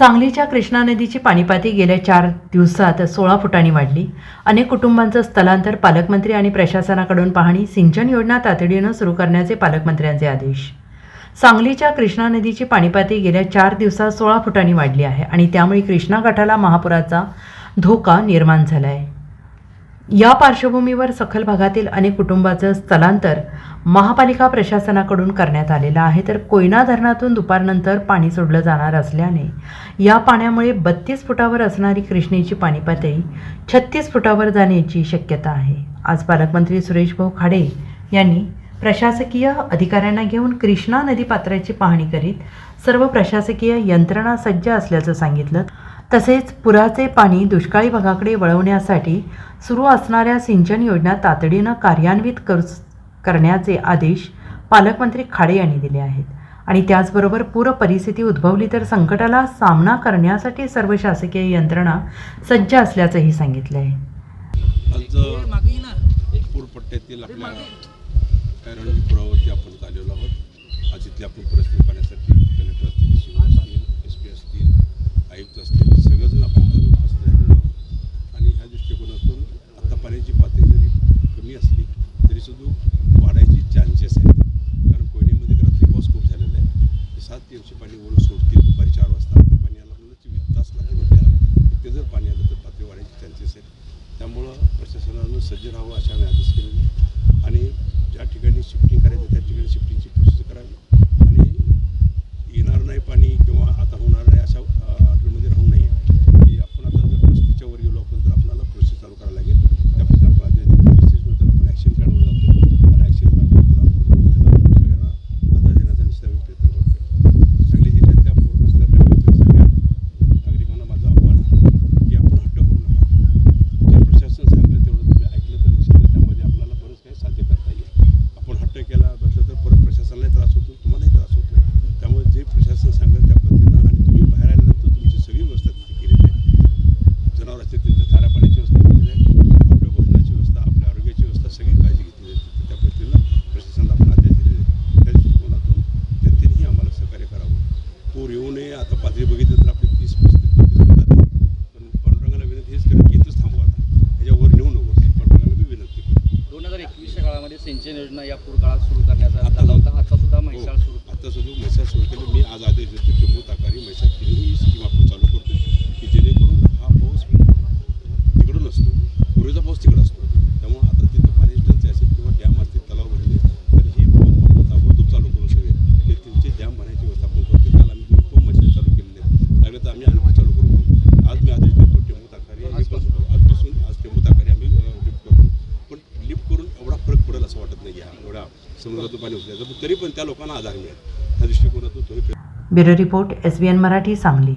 सांगलीच्या कृष्णा नदीची पाणीपाती गेल्या चार दिवसात सोळा फुटांनी वाढली. अनेक कुटुंबांचं स्थलांतर पालकमंत्री आणि प्रशासनाकडून पाहणी सिंचन योजना तातडीनं सुरू करण्याचे पालकमंत्र्यांचे आदेश. सांगलीच्या कृष्णा नदीची पाणीपाती गेल्या चार दिवसात सोळा फुटांनी वाढली आहे आणि त्यामुळे कृष्णा गटाला महापुराचा धोका निर्माण झाला आहे या पार्श्वभूमीवर सखल भागातील अनेक कुटुंबाचं स्थलांतर महापालिका प्रशासनाकडून करण्यात आलेलं आहे. तर कोयना धरणातून दुपारनंतर पाणी सोडलं जाणार असल्याने या पाण्यामुळे बत्तीस फुटावर असणारी कृष्णेची पाणी पातळी छत्तीस फुटावर जाण्याची शक्यता आहे. आज पालकमंत्री सुरेश भाऊ खाडे यांनी प्रशासकीय अधिकाऱ्यांना घेऊन कृष्णा नदी पात्राची पाहणी करीत सर्व प्रशासकीय यंत्रणा सज्ज असल्याचं सांगितलं. तसेच पुराचे पाणी दुष्काळी भागाकडे वळवण्यासाठी सुरू असणाऱ्या सिंचन योजना तातडीनं कार्यान्वित कर करण्याचे आदेश पालकमंत्री खाडे यांनी दिले आहेत. आणि त्याचबरोबर पूर परिस्थिती उद्भवली तर संकटाला सामना करण्यासाठी सर्व शासकीय यंत्रणा सज्ज असल्याचंही सांगितलं आहे. आज पूरपट्ट्यातील आपल्या पुरावरती आपण आलेलो आहोत. आज इथली आपण परिस्थिती पाहण्यासाठी सज्ज राहावं अशा आम्ही आदेश केलेले आता पातळी बघितलं तर आपली तीस पस्तीस पस्तीस जाते. पण पांडुरंगाला विनंती हेच करेन की इथंच थांबू आता. ह्याच्यावर नेऊ नको. पांडुरंगाला मी विनंती करतो दोन हजार एकवीसच्या काळामध्ये सिंचन योजना या पूर काळात सुरू करण्याचा आता झाला होता आता सुद्धा म्हैसाळ हो. सुरू. आता सुद्धा म्हैसाळ सुरू केलं. मी आज आदेश देतो टेंबू ताकारी म्हैसाळ तिन्ही स्कीम आपण चालू करतो की जेणेकरून हा पाऊस तिकडून असतो पूर्वीचा पाऊस तिकडं असतो त्यामुळे आता तिथं पाण्याची टंचाई असेल किंवा डॅम असतील तलाव भरले तर हे पंप आपण ताबडतोब चालू करू शकेल ते त्यांचे डॅम भरण्याची व्यवस्था आपण करतो काल आम्ही दोन पंप मशीन चालू केलेले आहेत लागलं तर आम्ही आणखी चालू करू आज मी आदेश देतो टेंबू ताकारी आजपासून आज टेंबू ताकारी आम्ही लिफ्ट करतो पण लिफ्ट करून एवढा फरक पडेल असं वाटत नाही ह्या एवढा समुद्रातून पाणी उचलायचं. पण तरी पण त्या लोकांना आधार मिळेल. त्या दृष्टिकोनातून तुम्ही bureau report S B N Marathi Sangli.